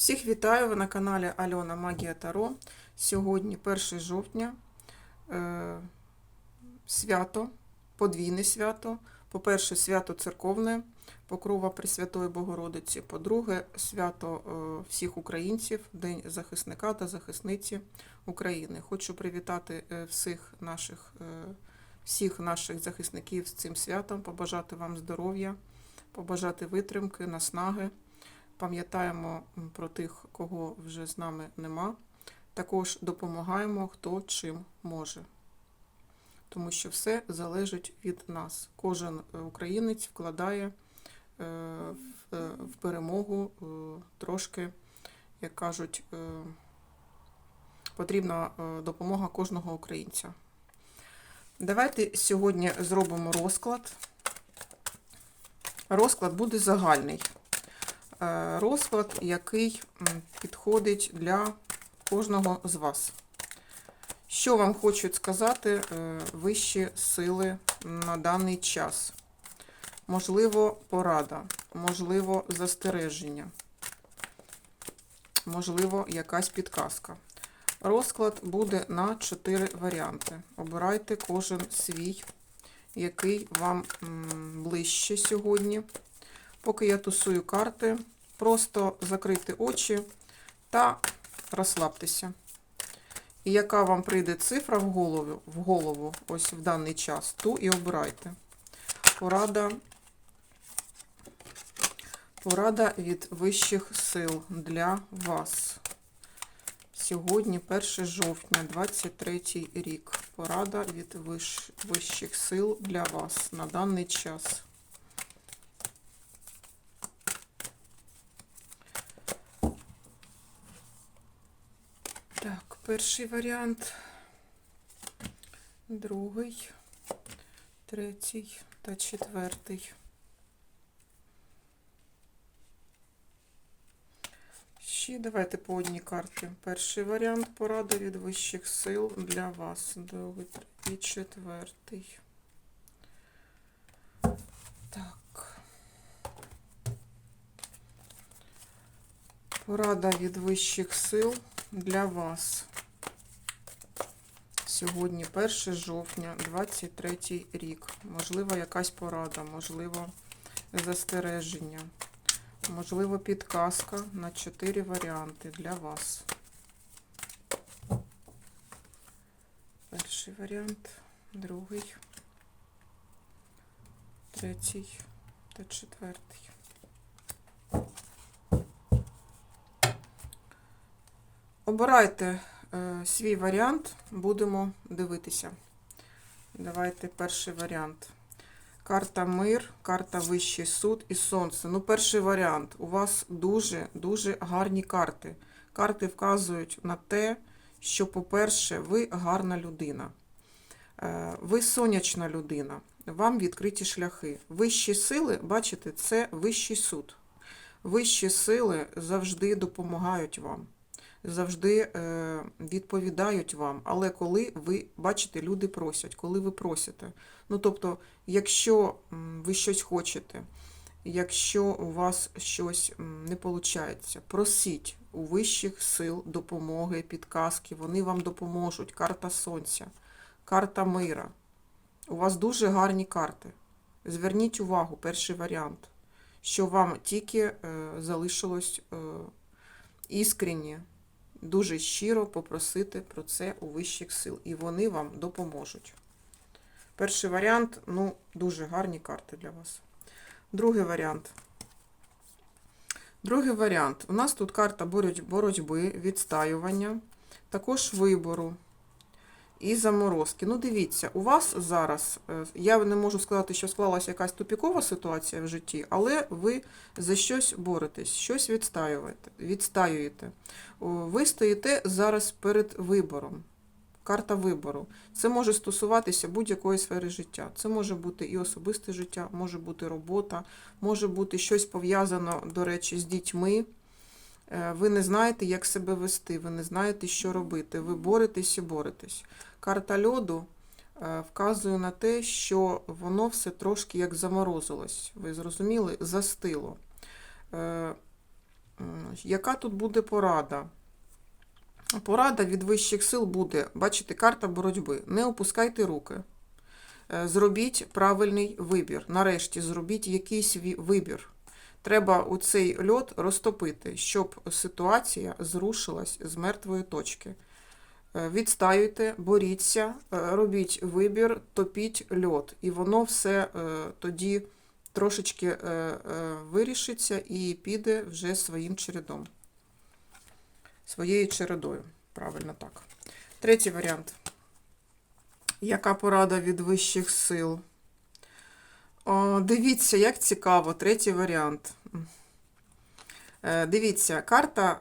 Всіх вітаю ви на каналі Альона Магія Таро. Сьогодні 1 жовтня. Е, свято, подвійне свято. По-перше, свято церковне, покрова Пресвятої Богородиці. По-друге, свято е, всіх українців, День захисника та захисниці України. Хочу привітати е, всіх наших, всіх наших захисників з цим святом, побажати вам здоров'я, побажати витримки, наснаги. Пам'ятаємо про тих, кого вже з нами нема. Також допомагаємо, хто чим може. Тому що все залежить від нас. Кожен е, українець вкладає е, в, е, в перемогу трошки, як кажуть, потрібна допомога кожного українця. Давайте сьогодні зробимо розклад. Розклад буде загальний розклад, який підходить для кожного з вас. Що вам хочуть сказати е, вищі сили на даний час? Можливо, порада, можливо, застереження, можливо, якась підказка. Розклад буде на 4 варіанти. Обирайте кожен свій, який вам ближче сьогодні. Поки я тусую карти, просто закрити очі та розслабтеся. І яка вам прийде цифра в голову, в голову ось в даний час, ту і обирайте. Порада, порада від вищих сил для вас. Сьогодні 1 жовтня, 23 рік. Порада від вищих сил для вас на даний час. Так, перший варіант, другий, третій та четвертий. Ще давайте по одній карті. Перший варіант порада від вищих сил для вас. Другий, третій, четвертий. Так. Порада від вищих сил для вас. Сьогодні 1 жовтня, 23 рік. Можливо, якась порада, можливо, застереження, можливо, підказка на 4 варіанти для вас. Перший варіант, другий, третій та четвертий. Обирайте свій варіант, будемо дивитися. Давайте перший варіант. Карта мир, карта Вищий суд і сонце. Ну, перший варіант. У вас дуже-дуже гарні карти. Карти вказують на те, що, по-перше, ви гарна людина. Е, Ви сонячна людина. Вам відкриті шляхи. Вищі сили, бачите, це вищий суд. Вищі сили завжди допомагають вам завжди е, відповідають вам. Але коли ви бачите, люди просять, коли ви просите. Ну тобто, якщо ви щось хочете, якщо у вас щось не виходить, просіть у вищих сил допомоги, підказки, вони вам допоможуть. Карта сонця, карта мира. У вас дуже гарні карти. Зверніть увагу, перший варіант, що вам тільки е, залишилось е, іскренні, дуже щиро попросити про це у вищих сил, і вони вам допоможуть. Перший варіант ну, дуже гарні карти для вас. Другий варіант. Другий варіант. У нас тут карта боротьби, відстаювання, також вибору і заморозки. Ну, дивіться, у вас зараз, е, я не можу сказати, що склалася якась тупікова ситуація в житті, але ви за щось боретесь, щось відстаюєте. відстаюєте. Ви стоїте зараз перед вибором. Карта вибору. Це може стосуватися будь-якої сфери життя. Це може бути і особисте життя, може бути робота, може бути щось пов'язано, до речі, з дітьми. Е, Ви не знаєте, як себе вести, ви не знаєте, що робити. Ви боретесь і боретесь. Карта льоду е, вказує на те, що воно все трошки як заморозилось. Ви зрозуміли? Застило. Е, Яка тут буде порада? Порада від вищих сил буде, бачите, карта боротьби. Не опускайте руки. Е, Зробіть правильний вибір. Нарешті зробіть якийсь вибір. Треба у цей льот розтопити, щоб ситуація зрушилась з мертвої точки. Е, Відстаюйте, боріться, е, робіть вибір, топіть льот. І воно все е, тоді трошечки вирішиться і піде вже своїм чередом. Своєю чередою. Правильно так. Третій варіант. Яка порада від вищих сил? О, дивіться, як цікаво, третій варіант. Дивіться, карта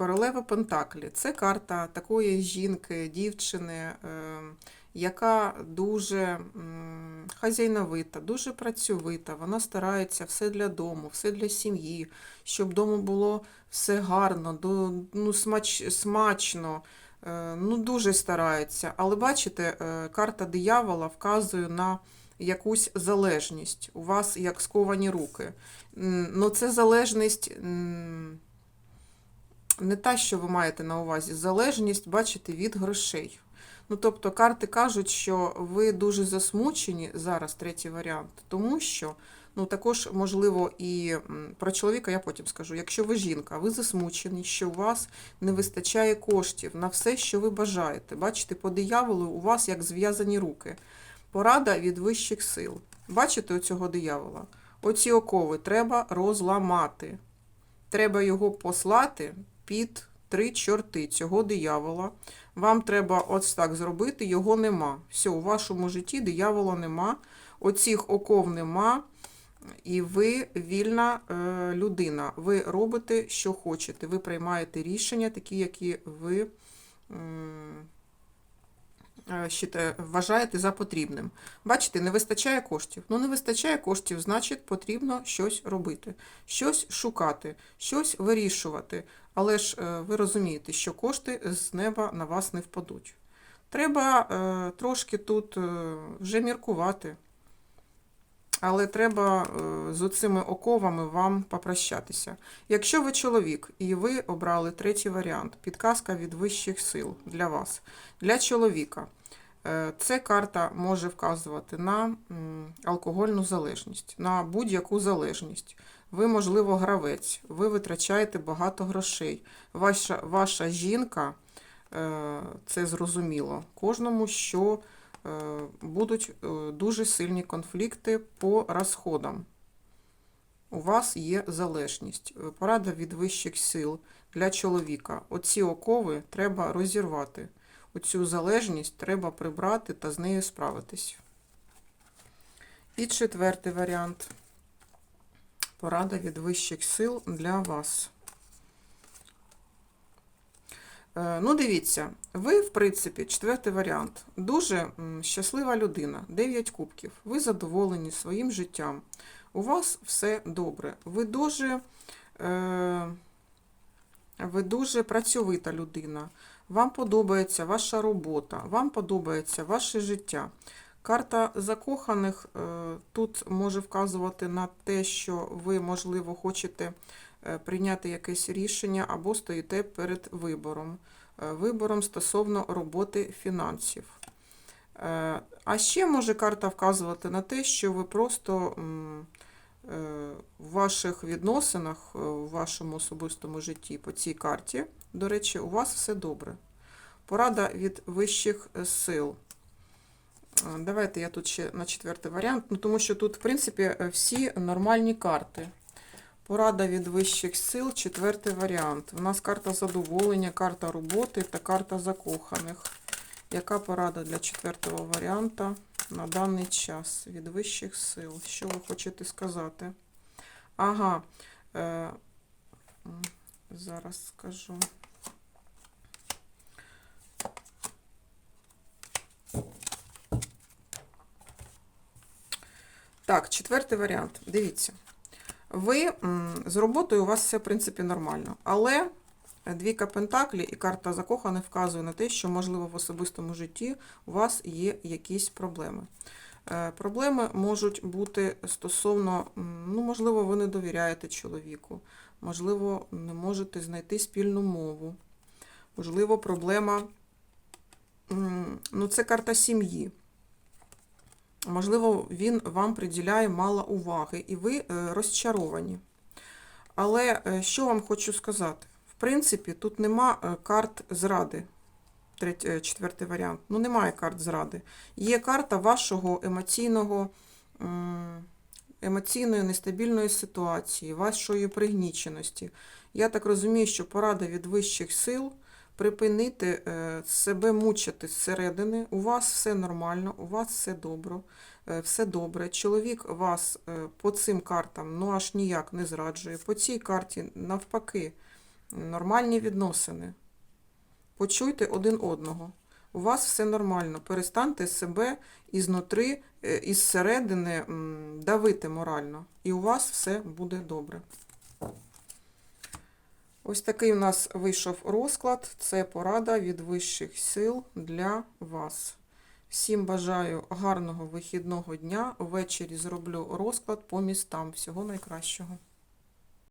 Королева Пентаклі. Це карта такої жінки, дівчини, е, яка дуже хазяйновита, дуже працьовита. Вона старається все для дому, все для сім'ї, щоб вдома було все гарно, ну, смач, смачно. Е, Ну, дуже старається. Але бачите, е, карта диявола вказує на якусь залежність. У вас як сковані руки. Ну, це залежність не та, що ви маєте на увазі. Залежність, бачите, від грошей. Ну, тобто, карти кажуть, що ви дуже засмучені зараз, третій варіант, тому що, ну, також, можливо, і про чоловіка я потім скажу. Якщо ви жінка, ви засмучені, що у вас не вистачає коштів на все, що ви бажаєте. Бачите, по дияволу у вас як зв'язані руки. Порада від вищих сил. Бачите оцього диявола? Оці окови треба розламати. Треба його послати під три чорти цього диявола. Вам треба ось так зробити, його нема. Все, у вашому житті диявола нема, оцих оков нема, і ви вільна е, людина. Ви робите, що хочете. Ви приймаєте рішення, такі, які ви е, вважаєте за потрібним. Бачите, не вистачає коштів. Ну, не вистачає коштів, значить, потрібно щось робити, щось шукати, щось вирішувати. Але ж е, ви розумієте, що кошти з неба на вас не впадуть. Треба е, трошки тут е, вже міркувати. Але треба з оцими оковами вам попрощатися. Якщо ви чоловік і ви обрали третій варіант, підказка від вищих сил для вас, для чоловіка, це карта може вказувати на алкогольну залежність, на будь-яку залежність. Ви, можливо, гравець, ви витрачаєте багато грошей. Ваша, ваша жінка, е, це зрозуміло, кожному, що е, будуть е, дуже сильні конфлікти по розходам. У вас є залежність. Порада від вищих сил для чоловіка. Оці окови треба розірвати. Оцю залежність треба прибрати та з нею справитись. І четвертий варіант. Порада від вищих сил для вас. Е, Ну, дивіться, ви, в принципі, четвертий варіант. Дуже щаслива людина, 9 кубків. Ви задоволені своїм життям. У вас все добре. Ви дуже, е, ви дуже працьовита людина. Вам подобається ваша робота, вам подобається ваше життя. Карта закоханих е, тут може вказувати на те, що ви, можливо, хочете е, прийняти якесь рішення або стоїте перед вибором. Е, Вибором стосовно роботи фінансів. А ще може карта вказувати на те, що ви просто в ваших відносинах, в вашому особистому житті по цій карті, до речі, у вас все добре. Порада від вищих сил. Давайте я тут ще на четвертий варіант, ну, тому що тут, в принципі, е, всі нормальні карти. Порада від вищих сил, четвертий варіант. У нас карта задоволення, карта роботи та карта закоханих. Яка порада для четвертого варіанта на даний час від вищих сил? Що ви хочете сказати? Ага, е, зараз скажу. Так, четвертий варіант. Дивіться. Ви з роботою у вас все, в принципі, нормально. Але двійка Пентаклі і карта закоханих вказує на те, що, можливо, в особистому житті у вас є якісь проблеми. Е, Проблеми можуть бути стосовно, ну, можливо, ви не довіряєте чоловіку. можливо, не можете знайти спільну мову. Можливо, проблема. Ну, це карта сім'ї. Можливо, він вам приділяє мало уваги, і ви е, розчаровані. Але е, що вам хочу сказати? В принципі, тут нема е, карт зради. Треть, е, четвертий варіант. Ну, немає карт зради. Є карта вашого емоційного, емоційної нестабільної ситуації, вашої пригніченості. Я так розумію, що порада від вищих сил припинити е, себе мучити зсередини. У вас все нормально, у вас все добре. Все добре. Чоловік вас е, по цим картам ну аж ніяк не зраджує. По цій карті, навпаки, нормальні відносини. Почуйте один одного. У вас все нормально. Перестаньте себе ізнутри, е, із середини давити морально. І у вас все буде добре. Ось такий у нас вийшов розклад. Це порада від вищих сил для вас. Всім бажаю гарного вихідного дня. Ввечері зроблю розклад по містам. Всього найкращого.